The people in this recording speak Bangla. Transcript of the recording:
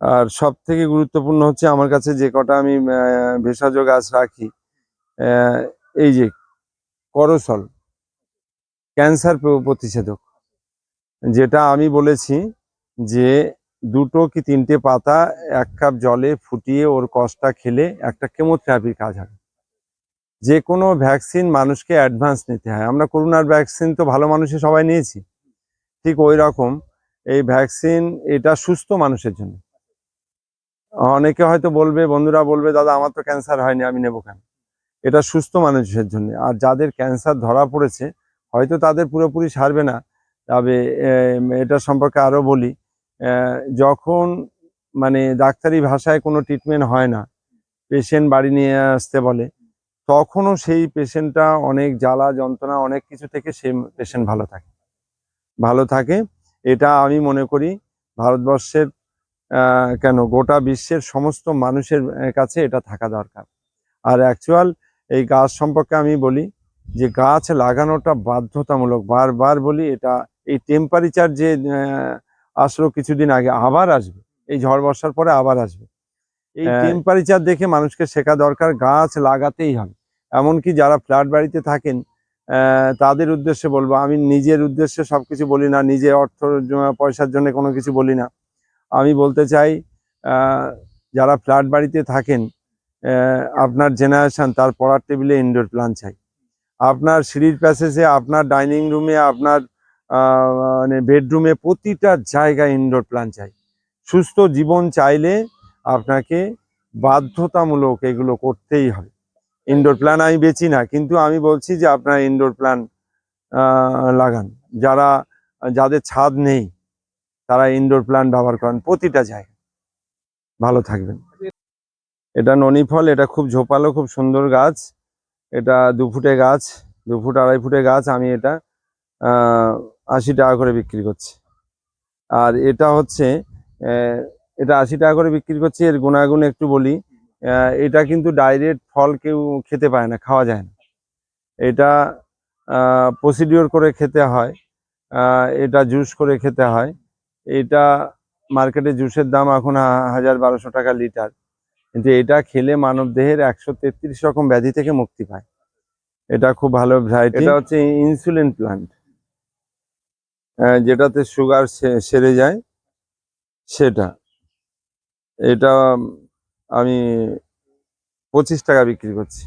আর সব থেকে গুরুত্বপূর্ণ হচ্ছে আমার কাছে যে কটা আমি ভেষজ গাছ রাখি এই যে করসল, ক্যান্সার প্রতিষেধক, যেটা আমি বলেছি যে দুটো কি তিনটে পাতা এক কাপ জলে ফুটিয়ে ওর কষটা খেলে একটা কেমোথেরাপির কাজ হবে। যে কোনো ভ্যাকসিন মানুষকে অ্যাডভান্স নিতে হয়। আমরা করোনার ভ্যাকসিন তো ভালো মানুষে সবাই নিয়েছি। ঠিক ওই রকম এই ভ্যাকসিন এটা সুস্থ মানুষের জন্য। অনেকে হয়তো বলবে, বন্ধুরা বলবে, দাদা, আমার তো ক্যান্সার হয়নি, আমি নেব কেন? এটা সুস্থ মানুষের জন্য। আর যাদের ক্যান্সার ধরা পড়েছে, হয়তো তাদের পুরোপুরি সারবে না। তবে এটা সম্পর্কে আরও বলি যখন মানে ডাক্তারি ভাষায় কোনো ট্রিটমেন্ট হয় না পেশেন্ট বাড়ি নিয়ে আসতে বলে, তখনও সেই পেশেন্টটা অনেক জ্বালা, যন্ত্রণা, অনেক কিছু থেকে সে পেশেন্ট ভালো থাকে। ভালো থাকে, এটা আমি মনে করি ভারতবর্ষের কেন? গোটা বিশ্বের সমস্ত মানুষের কাছে এটা থাকা দরকার। আর অ্যাকচুয়াল এই গাছ সম্পর্কে আমি বলি যে গাছ লাগানোটা বাধ্যতামূলক। বারবার বলি এটা এই টেম্পারেচার যে আসলো কিছুদিন আগে আবার আসবে। এই ঝড় বর্ষার পরে আবার আসবে। এই হ্যাঁ। টেম্পারেচার দেখে মানুষকে শেখা দরকার গাছ লাগাতেই হবে। এমনকি যারা ফ্ল্যাট বাড়িতে থাকেন আহ, তাদের উদ্দেশ্যে বলব আমি নিজের উদ্দেশ্যে সবকিছু বলি না নিজে অর্থ পয়সার জন্য কোনো কিছু বলি না। আমি বলতে চাই যারা ফ্ল্যাট বাড়িতে থাকেন আপনার জেনারেশন তার পড়ার টেবিলে ইনডোর প্ল্যান চাই। আপনার সিঁড়ির প্যাসেজে আপনার ডাইনিং রুমে আপনার মানে বেডরুমে প্রতিটা জায়গায় ইনডোর প্ল্যান চাই। সুস্থ জীবন চাইলে আপনাকে বাধ্যতামূলক এগুলো করতেই হবে। ইনডোর প্ল্যান আমি বেচি না, কিন্তু আমি বলছি যে আপনার ইনডোর প্ল্যান লাগান। যারা, যাদের ছাদ নেই তারা ইনডোর প্ল্যান ব্যবহার করেন প্রতিটা জায়গায়। ভালো থাকবেন। এটা ননি ফল, এটা খুব ঝোপালো, খুব সুন্দর গাছ। এটা দু ফুটে গাছ, দু ফুট আড়াই ফুটে গাছ আমি এটা আশি টাকা করে বিক্রি করছি। আর এটা হচ্ছে এটা আশি টাকা করে বিক্রি করছি, এর গুণাগুণ একটু বলি। এটা কিন্তু ডাইরেক্ট ফল কেউ খেতে পায় না, খাওয়া যায় না। এটা প্রসিডিওর করে খেতে হয় এটা জুস করে খেতে হয়। এটা মার্কেটে জুসের দাম এখন হাজার বারোশো টাকা লিটার কিন্তু এটা খেলে মানব দেহের একশো তেত্রিশ রকম ব্যাধি থেকে মুক্তি পায়। এটা খুব ভালো ভ্যারাইটি এটা হচ্ছে ইনসুলিন প্লান্ট যেটাতে সুগার সেরে যায়। সেটা। এটা আমি পঁচিশ টাকা বিক্রি করছি।